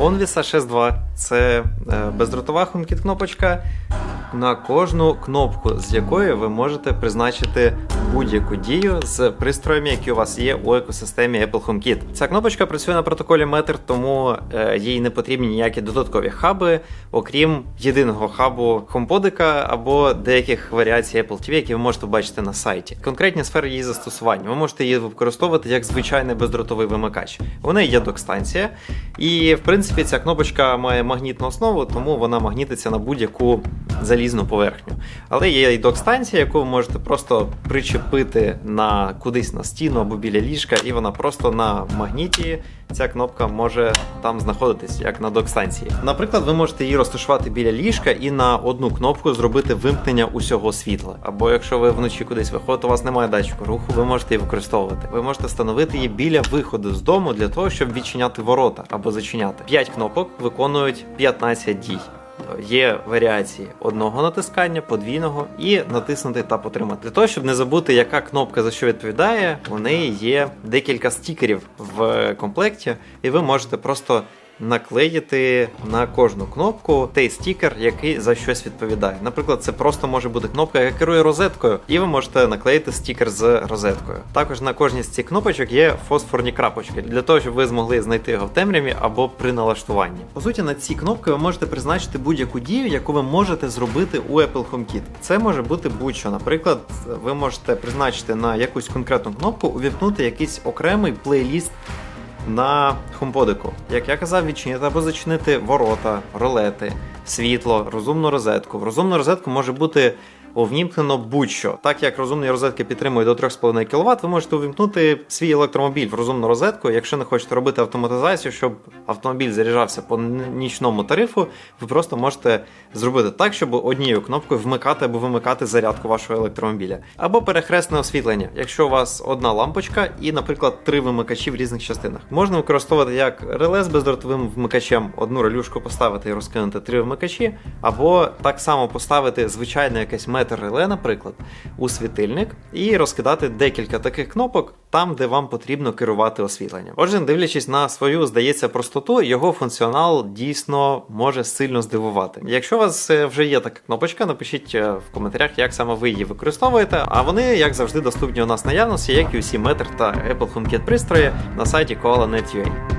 Onvis HS2 це е, бездротова HomeKit кнопочка на кожну кнопку, з якої ви можете призначити будь-яку дію з пристроями, які у вас є у екосистемі Apple HomeKit. Ця кнопочка працює на протоколі Matter, тому е, їй не потрібні ніякі додаткові хаби, окрім єдиного хабу HomePod або деяких варіацій Apple TV, які ви можете бачити на сайті. Конкретні сфери її застосування. Ви можете її використовувати як звичайний бездротовий вимикач. У неї є док-станція, і в принципі ця кнопочка має магнітну основу, тому вона магнітиться на будь-яку залізну поверхню. Але є і док-станція, яку ви можете просто причепити на кудись на стіну або біля ліжка, і вона просто на магніті. Ця кнопка може там знаходитись, як на док-станції. Наприклад, ви можете її розташувати біля ліжка і на одну кнопку зробити вимкнення усього світла. Або якщо ви вночі кудись виходите, у вас немає датчику руху, ви можете її використовувати. Ви можете встановити її біля виходу з дому для того, щоб відчиняти ворота або зачиняти. 5 кнопок виконують 15 дій. Є варіації одного натискання, подвійного і натиснути та потримати. Для того, щоб не забути, яка кнопка за що відповідає, у неї є декілька стікерів в комплекті, і ви можете просто наклеїти на кожну кнопку той стікер, який за щось відповідає. Наприклад, це просто може бути кнопка, яка керує розеткою, і ви можете наклеїти стікер з розеткою. Також на кожній з цих кнопочок є фосфорні крапочки для того, щоб ви змогли знайти його в темряві або при налаштуванні. По суті, на ці кнопки ви можете призначити будь-яку дію, яку ви можете зробити у Apple HomeKit. Це може бути будь-що. Наприклад, ви можете призначити на якусь конкретну кнопку, увімкнути якийсь окремий плейліст на хомподику. Як я казав, відчинити або зачинити ворота, ролети, світло, розумну розетку. В розумну розетку може бути увімкнено будь-що. Так як розумні розетки підтримують до 3,5 кВт, ви можете увімкнути свій електромобіль в розумну розетку. Якщо не хочете робити автоматизацію, щоб автомобіль заряджався по нічному тарифу, ви просто можете зробити так, щоб однією кнопкою вмикати або вимикати зарядку вашого електромобіля. Або перехресне освітлення, якщо у вас одна лампочка і, наприклад, три вимикачі в різних частинах. Можна використовувати як реле з бездротовим вмикачем, одну релюшку поставити і розкинути три вмикачі, або так само поставити звичайне якесь метр реле, наприклад, у світильник і розкидати декілька таких кнопок там, де вам потрібно керувати освітленням. Отже, дивлячись на свою, здається, простоту, його функціонал дійсно може сильно здивувати. Якщо у вас е, вже є така кнопочка, напишіть е, в коментарях, як саме ви її використовуєте. А вони, як завжди, доступні у нас наявності, як і усі метр та Apple HomeKit пристрої на сайті koala.net.ua.